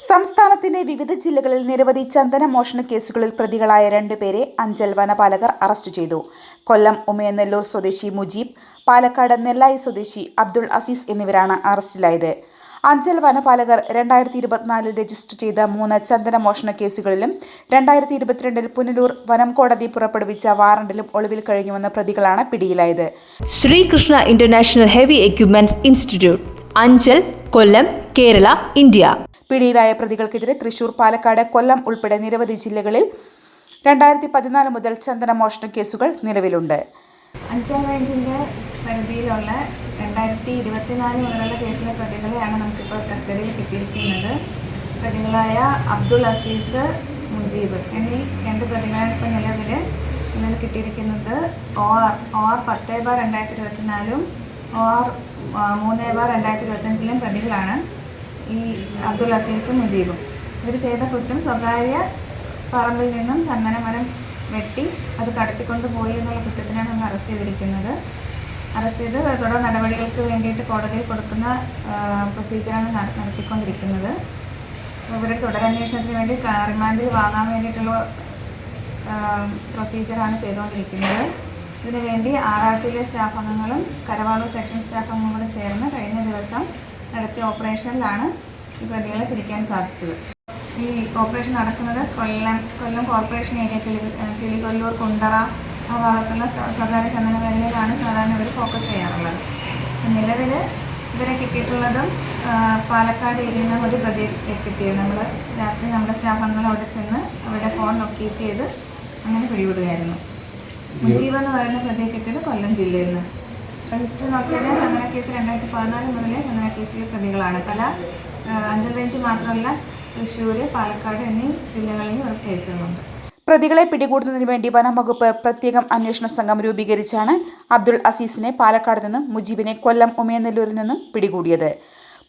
സംസ്ഥാനത്തിന്റെ വിവിധ ജില്ലകളിൽ നിരവധി ചന്ദന മോഷണ കേസുകളിൽ പ്രതികളായ രണ്ടുപേരെ അഞ്ചൽ വനപാലകർ അറസ്റ്റ് ചെയ്തു. കൊല്ലം ഉമയനെല്ലൂർ സ്വദേശി മുജീബ് പാലക്കാട് നെല്ലായി സ്വദേശി അബ്ദുൾ അസീസ് എന്നിവരാണ് അറസ്റ്റിലായത്. അഞ്ചൽ വനപാലകർ രണ്ടായിരത്തി ഇരുപത്തിനാലിൽ രജിസ്റ്റർ ചെയ്ത മൂന്ന് ചന്ദന മോഷണ കേസുകളിലും രണ്ടായിരത്തി ഇരുപത്തിരണ്ടിൽ പുനലൂർ വനം കോടതി പുറപ്പെടുവിച്ച വാറണ്ടിലും ഒളിവിൽ കഴിഞ്ഞുവന്ന പ്രതികളാണ് പിടിയിലായത്. Sreekrishna international heavy equipments institute Anchal Kollam Kerala India. പിടിയിലായ പ്രതികൾക്കെതിരെ തൃശൂർ പാലക്കാട് കൊല്ലം ഉൾപ്പെടെ നിരവധി ജില്ലകളിൽ രണ്ടായിരത്തി പതിനാല് മുതൽ ചന്ദന മോഷണ കേസുകൾ നിലവിലുണ്ട്. അഞ്ചാം റേഞ്ചിന്റെ പരിധിയിലുള്ള രണ്ടായിരത്തി ഇരുപത്തിനാല് മുതലുള്ള കേസിലെ പ്രതികളെയാണ് നമുക്കിപ്പോൾ കസ്റ്റഡിയിൽ കിട്ടിയിരിക്കുന്നത്. പ്രതികളായ അബ്ദുൾ അസീസ് മുജീബ് എന്നീ രണ്ട് പ്രതികളാണ് ഇപ്പോൾ നിലവിൽ നിലവിൽ കിട്ടിയിരിക്കുന്നത്. ഒ ആർ ഒ ആർ പത്ത് ബാർ രണ്ടായിരത്തി ഇരുപത്തിനാലും ഒ ആർ മൂന്ന് ബാർ രണ്ടായിരത്തി ഇരുപത്തഞ്ചിലും പ്രതികളാണ്. ഈ അബ്ദുൾ അസീസും മുജീബും. ഇവർ ചെയ്ത കുറ്റം സ്വകാര്യ പറമ്പിൽ നിന്നും ചന്ദനമരം വെട്ടി അത് കടത്തിക്കൊണ്ട് പോയി എന്നുള്ള കുറ്റത്തിനാണ് നമ്മൾ അറസ്റ്റ് ചെയ്തിരിക്കുന്നത്. അറസ്റ്റ് ചെയ്ത് തുടർ നടപടികൾക്ക് വേണ്ടിയിട്ട് കോടതിയിൽ കൊടുക്കുന്ന പ്രൊസീജിയറാണ് നടത്തിക്കൊണ്ടിരിക്കുന്നത്. ഇവരുടെ തുടരന്വേഷണത്തിന് വേണ്ടി റിമാൻഡിൽ വാങ്ങാൻ വേണ്ടിയിട്ടുള്ള പ്രൊസീജിയറാണ് ചെയ്തുകൊണ്ടിരിക്കുന്നത്. ഇതിനുവേണ്ടി ആർ ആർ ടിയിലെ സ്റ്റാഫ് അംഗങ്ങളും കരവാളൂർ സെക്ഷൻ സ്റ്റാഫ് അംഗങ്ങളും ചേർന്ന് കഴിഞ്ഞ ദിവസം നടത്തിയ ഓപ്പറേഷനിലാണ് ഈ പ്രതികളെ പിടിക്കാൻ സാധിച്ചത്. ഈ ഓപ്പറേഷൻ നടക്കുന്നത് കൊല്ലം കൊല്ലം കോർപ്പറേഷൻ ഏരിയ കിളി കിളികൊല്ലൂർ കുണ്ടറ ആ ഭാഗത്തുള്ള സ്വ- സ്വകാര്യ ചന്ദന മേഖലയിലാണ് സാധാരണ ഇവർ ഫോക്കസ് ചെയ്യാറുള്ളത്. നിലവിൽ ഇവരെ കിട്ടിയിട്ടുള്ളതും പാലക്കാട് ഏരിയയിൽ നിന്ന് ഒരു പ്രതി കിട്ടിയത്. നമ്മൾ രാത്രി നമ്മുടെ സ്റ്റാഫ് അംഗങ്ങൾ അവിടെ ചെന്ന് അവരുടെ ഫോൺ ലൊക്കേറ്റ് ചെയ്ത് അങ്ങനെ പിടിവിടുകയായിരുന്നു മുജീബ് എന്ന് പറയുന്ന പ്രതിയെ കിട്ടിയത് കൊല്ലം ജില്ലയിൽ നിന്ന്. ഹിസ്റ്ററി നോക്കിയാൽ ചന്ദന കേസ് രണ്ടായിരത്തി പതിനാല് മുതലേ ചന്ദന കേസിലെ പ്രതികളാണ്. പല അഞ്ചൽ റേഞ്ച് മാത്രമല്ല തൃശ്ശൂർ പാലക്കാട് എന്നീ ജില്ലകളിൽ ഇവർക്ക് കേസുകളുണ്ട്. പ്രതികളെ പിടികൂടുന്നതിന് വേണ്ടി വനം വകുപ്പ് പ്രത്യേകം അന്വേഷണ സംഘം രൂപീകരിച്ചാണ് അബ്ദുൾ അസീസിനെ പാലക്കാട് നിന്നും മുജീബിനെ കൊല്ലം ഉമയനെല്ലൂരിൽ നിന്നും പിടികൂടിയത്.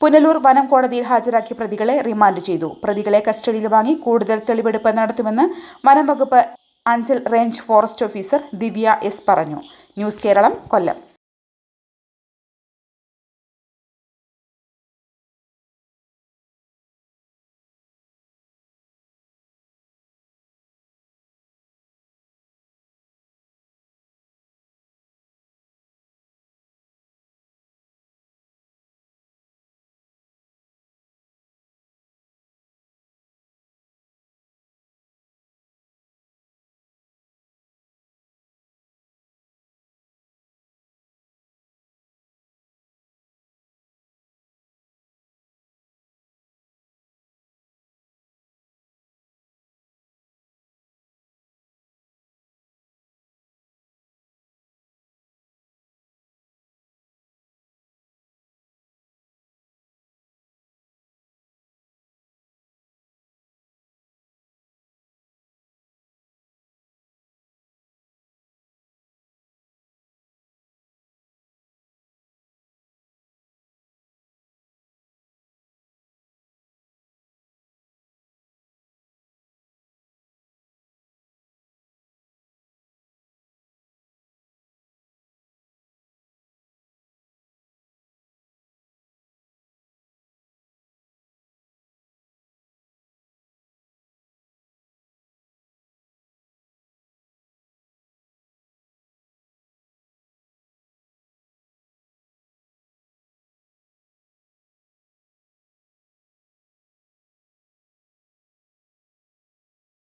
പുനലൂർ വനം കോടതിയിൽ ഹാജരാക്കിയ പ്രതികളെ റിമാൻഡ് ചെയ്തു. പ്രതികളെ കസ്റ്റഡിയിൽ വാങ്ങി കൂടുതൽ തെളിവെടുപ്പ് നടത്തുമെന്ന് വനം വകുപ്പ് Anchal range forest officer Divya S പറഞ്ഞു. ന്യൂസ് കേരളം കൊല്ലം.